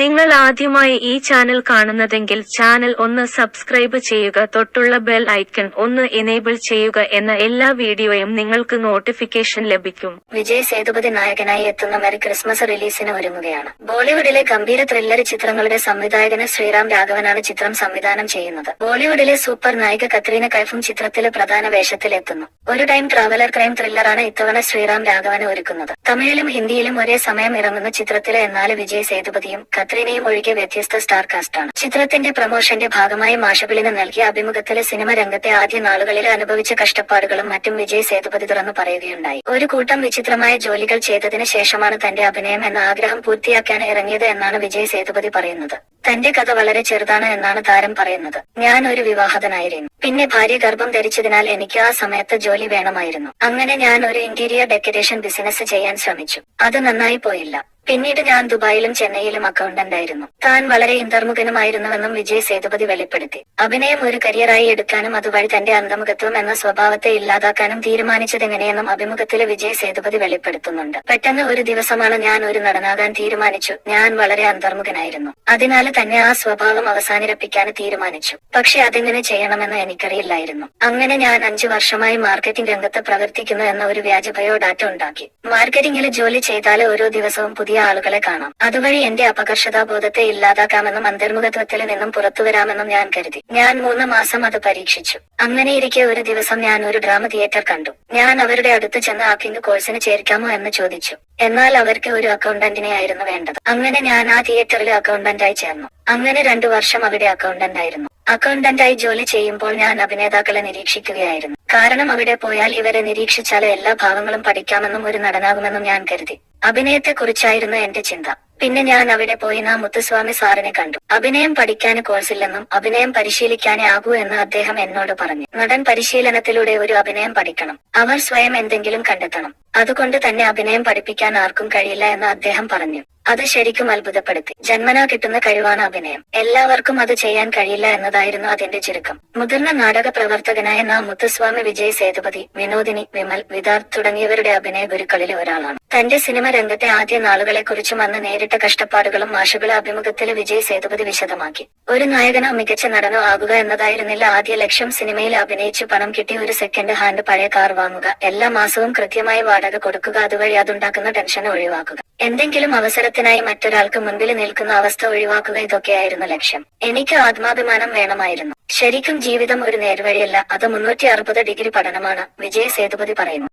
നിങ്ങൾ ആദ്യമായി ഈ ചാനൽ കാണുന്നതെങ്കിൽ ചാനൽ ഒന്ന് സബ്സ്ക്രൈബ് ചെയ്യുക തൊട്ടുള്ള ബെൽ ഐക്കൺ ഒന്ന് എനേബിൾ ചെയ്യുക എന്ന എല്ലാ വീഡിയോയും നിങ്ങൾക്ക് നോട്ടിഫിക്കേഷൻ ലഭിക്കും. വിജയ് സേതുപതി നായകനായി എത്തുന്ന മെറി ക്രിസ്മസ് റിലീസിന് ഒരുങ്ങുകയാണ്. ബോളിവുഡിലെ ഗംഭീര ത്രില്ലർ ചിത്രങ്ങളുടെ സംവിധായകന് ശ്രീറാം രാഘവനാണ് ചിത്രം സംവിധാനം ചെയ്യുന്നത്. ബോളിവുഡിലെ സൂപ്പർ നായിക കത്രീന കൈഫും ചിത്രത്തിലെ പ്രധാന വേഷത്തിലെത്തുന്നു. ഒരു ടൈം ട്രാവലർ ക്രൈം ത്രില്ലറാണ് ഇത്തവണ ശ്രീറാം രാഘവന് ഒരുക്കുന്നത്. തമിഴിലും ഹിന്ദിയിലും ഒരേ സമയം ഇറങ്ങുന്ന ചിത്രത്തിലെ എന്നാൽ വിജയ് സേതുപതിയും കത്രീനയും ഒഴികെ വ്യത്യസ്ത സ്റ്റാർ കാസ്റ്റാണ്. ചിത്രത്തിന്റെ പ്രമോഷന്റെ ഭാഗമായി മാഷബിളിന് നൽകിയ അഭിമുഖത്തിലെ സിനിമ രംഗത്തെ ആദ്യ നാളുകളിൽ അനുഭവിച്ച കഷ്ടപ്പാടുകളും മറ്റും വിജയ് സേതുപതി തുറന്നു പറയുകയുണ്ടായി. ഒരു കൂട്ടം വിചിത്രമായ ജോലികൾ ചെയ്തതിന് ശേഷമാണ് തന്റെ അഭിനയം എന്ന ആഗ്രഹം പൂർത്തിയാക്കാൻ ഇറങ്ങിയത് എന്നാണ് വിജയ് സേതുപതി പറയുന്നത്. തന്റെ കഥ വളരെ ചെറുതാണ് എന്നാണ് താരം പറയുന്നത്. ഞാൻ ഒരു വിവാഹതനായിരുന്നു. പിന്നെ ഭാര്യ ഗർഭം ധരിച്ചതിനാൽ എനിക്ക് ആ സമയത്ത് ജോലി വേണമായിരുന്നു. അങ്ങനെ ഞാൻ ഒരു ഇന്റീരിയർ ഡെക്കറേഷൻ ബിസിനസ് ചെയ്യാൻ ശ്രമിച്ചു. അത് നന്നായി പോയില്ല. പിന്നീട് ഞാൻ ദുബായിലും ചെന്നൈയിലും അക്കൗണ്ടന്റ് ആയിരുന്നു താൻ വളരെ ഇന്ദർമുഖനുമായിരുന്നുവെന്നും വിജയ് സേതുപതി വെളിപ്പെടുത്തി. അഭിനയം ഒരു കരിയറായി എടുക്കാനും അതുവഴി തന്റെ അന്തമുഖത്വം എന്ന സ്വഭാവത്തെ ഇല്ലാതാക്കാനും തീരുമാനിച്ചതെങ്ങനെയെന്നും അഭിമുഖത്തിലെ വിജയ് സേതുപതി വെളിപ്പെടുത്തുന്നുണ്ട്. പെട്ടെന്ന് ഒരു ദിവസമാണ് ഞാൻ ഒരു നടനാകാൻ തീരുമാനിച്ചു. ഞാൻ വളരെ അന്തർമുഖനായിരുന്നു. അതിനാൽ തന്നെ ആ സ്വഭാവം അവസാനിപ്പിക്കാൻ തീരുമാനിച്ചു. പക്ഷെ അതെങ്ങനെ ചെയ്യണമെന്ന് എനിക്കറിയില്ലായിരുന്നു. അങ്ങനെ ഞാൻ അഞ്ചു വർഷമായി മാർക്കറ്റിംഗ് രംഗത്ത് പ്രവർത്തിക്കുന്നു എന്ന ഒരു വ്യാജ ബയോഡാറ്റ ഉണ്ടാക്കി. മാർക്കറ്റിംഗിൽ ജോലി ചെയ്താൽ ഓരോ ദിവസവും പുതിയ ആളുകളെ കാണാം. അതുവഴി എന്റെ അപകർഷതാബോധത്തെ ഇല്ലാതാക്കാമെന്നും അന്തർമുഖത്വത്തിൽ നിന്നും പുറത്തുവരാമെന്നും ഞാൻ കരുതി. ഞാൻ മൂന്ന് മാസം അത് പരീക്ഷിച്ചു. അങ്ങനെയിരിക്കെ ഒരു ദിവസം ഞാൻ ഒരു ഡ്രാമ തിയേറ്റർ കണ്ടു. ഞാൻ അവരുടെ അടുത്ത് ചെന്ന് ആക്കിംഗ് കോഴ്സിന് ചേർക്കാമോ എന്ന് ചോദിച്ചു. എന്നാൽ അവർക്ക് ഒരു അക്കൗണ്ടന്റിനെ ആയിരുന്നു വേണ്ടത്. അങ്ങനെ ഞാൻ ആ തിയേറ്ററിൽ അക്കൗണ്ടന്റായി ചേർന്നു. അങ്ങനെ രണ്ടു വർഷം അവിടെ അക്കൗണ്ടന്റ് ആയിരുന്നു അക്കൗണ്ടന്റായി ജോലി ചെയ്യുമ്പോൾ ഞാൻ അഭിനേതാക്കളെ നിരീക്ഷിക്കുകയായിരുന്നു. കാരണം അവിടെ പോയാൽ ഇവരെ നിരീക്ഷിച്ചാൽ എല്ലാ ഭാവങ്ങളും പഠിക്കാമെന്നും ഒരു നടനാകുമെന്നും ഞാൻ കരുതി. അഭിനയത്തെക്കുറിച്ചായിരുന്നു എന്റെ ചിന്ത. പിന്നെ ഞാൻ അവിടെ പോയി നാ മുത്തുസ്വാമി സാറിനെ കണ്ടു. അഭിനയം പഠിക്കാൻ കോഴ്സില്ലെന്നും അഭിനയം പരിശീലിക്കാനേ ആകൂ എന്ന് അദ്ദേഹം എന്നോട് പറഞ്ഞു. നടൻ പരിശീലനത്തിലൂടെ ഒരു അഭിനയം പഠിക്കണം. അവർ സ്വയം എന്തെങ്കിലും കണ്ടെത്തണം. അതുകൊണ്ട് തന്നെ അഭിനയം പഠിപ്പിക്കാൻ ആർക്കും കഴിയില്ല എന്ന് അദ്ദേഹം പറഞ്ഞു. അത് ശരിക്കും അത്ഭുതപ്പെടുത്തി. ജന്മനാ കിട്ടുന്ന കഴിവാണ് അഭിനയം. എല്ലാവർക്കും അത് ചെയ്യാൻ കഴിയില്ല എന്നതായിരുന്നു അതിന്റെ ചുരുക്കം. മുതിർന്ന നാടക പ്രവർത്തകനായ നാം മുത്തുസ്വാമി വിജയ് സേതുപതി വിനോദിനി വിമൽ വിദാർത്ഥ് തുടങ്ങിയവരുടെ അഭിനയ ഗുരുക്കളിൽ ഒരാളാണ്. തന്റെ സിനിമ രംഗത്തെ ആദ്യ നാളുകളെ കുറിച്ചും അന്ന് നേരിട്ട കഷ്ടപ്പാടുകളും മാഷുകളെ അഭിമുഖത്തിൽ വിജയ് സേതുപതി വിശദമാക്കി. ഒരു നായകനോ മികച്ച നടനോ ആകുക എന്നതായിരുന്നില്ല ആദ്യ ലക്ഷ്യം. സിനിമയിൽ അഭിനയിച്ച് പണം കിട്ടി ഒരു സെക്കൻഡ് ഹാൻഡ് പഴയ കാർ വാങ്ങുക. എല്ലാ മാസവും കൃത്യമായി വാടക കൊടുക്കുക അതുവഴി അതുണ്ടാക്കുന്ന ടെൻഷൻ ഒഴിവാക്കുക. എന്തെങ്കിലും അവസരത്തിനായി മറ്റൊരാൾക്ക് മുൻപിൽ നിൽക്കുന്ന അവസ്ഥ ഒഴിവാക്കുക ഇതൊക്കെയായിരുന്നു ലക്ഷ്യം. എനിക്ക് ആത്മാഭിമാനം വേണമായിരുന്നു. ശരിക്കും ജീവിതം ഒരു നേർവഴിയല്ല അത് മുന്നൂറ്റി അറുപത് ഡിഗ്രി പഠനമാണ് വിജയ സേതുപതി പറയുന്നു.